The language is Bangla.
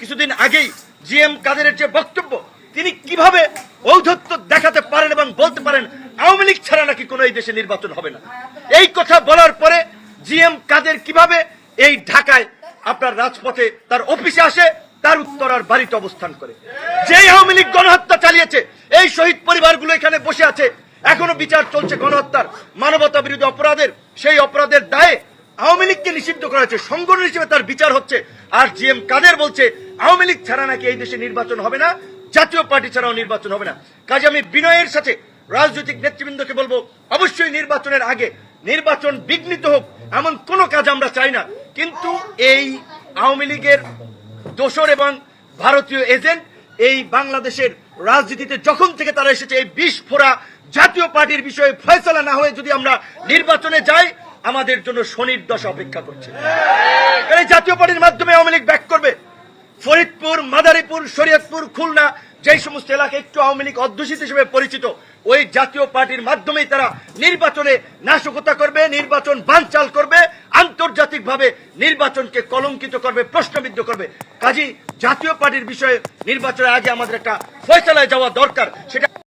কিছুদিন আগেই জি এম কাদেরের যে বক্তব্য, তিনি কীভাবে ঔদ্ধত্য দেখাতে পারেন এবং বলতে পারেন, আওয়ামী লীগ ছাড়া নাকি কোনো এই দেশে নির্বাচন হবে না? এই কথা বলার পরে জি এম কাদের কীভাবে এই ঢাকায় আপনার রাজপথে তার অফিসে আসে, তার উত্তরার বাড়িতে অবস্থান করে। যেই আওয়ামী লীগ গণহত্যা চালিয়েছে, এই শহীদ পরিবারগুলো এখানে বসে আছে। এখনও বিচার চলছে গণহত্যার। মানবতা বিরোধী অপরাধের, সেই অপরাধের দায়ে আওয়ামী লীগকে নিষিদ্ধ করা হয়েছে। সংগঠন হিসেবে তার বিচার হচ্ছে। আর জি এম কাদের বলছে, আওয়ামী লীগ ছাড়া নাকি এই দেশে নির্বাচন হবে না, জাতীয় পার্টি ছাড়াও নির্বাচন হবে না। কাজে আমি বিনয়ের সাথে রাজনৈতিক নেতৃবৃন্দকে বলব, অবশ্যই নির্বাচনের আগে নির্বাচন বিঘ্নিত হোক, এমন কোনো কাজ আমরা চাই না। কিন্তু এই আওয়ামী লীগের দোসর এবং ভারতীয় এজেন্ট, এই বাংলাদেশের রাজনীতিতে যখন থেকে তারা এসেছে, এই বিষ ফোরা জাতীয় পার্টির বিষয়ে ফয়সলা না হয়ে যদি আমরা নির্বাচনে যাই আমাদের জন্য শনির দশা অপেক্ষা করছে। এই জাতীয় পার্টির মাধ্যমে আওয়ামী লীগ ব্যাক করবে। ফরিদপুর, মাদারীপুর, শরীয়তপুর, খুলনা, যেই সমস্ত এলাকা একটু আওয়ামী লীগ অধ্যুষিত হিসেবে পরিচিত, ওই জাতীয় পার্টির মাধ্যমেই তারা নির্বাচনে নাশকতা করবে, নির্বাচন বানচাল করবে, আন্তর্জাতিকভাবে নির্বাচনকে কলঙ্কিত করবে, প্রশ্নবিদ্ধ করবে। কাজী, জাতীয় পার্টির বিষয়ে নির্বাচনের আগে আমাদের একটা ফয়সলায় যাওয়া দরকার, সেটা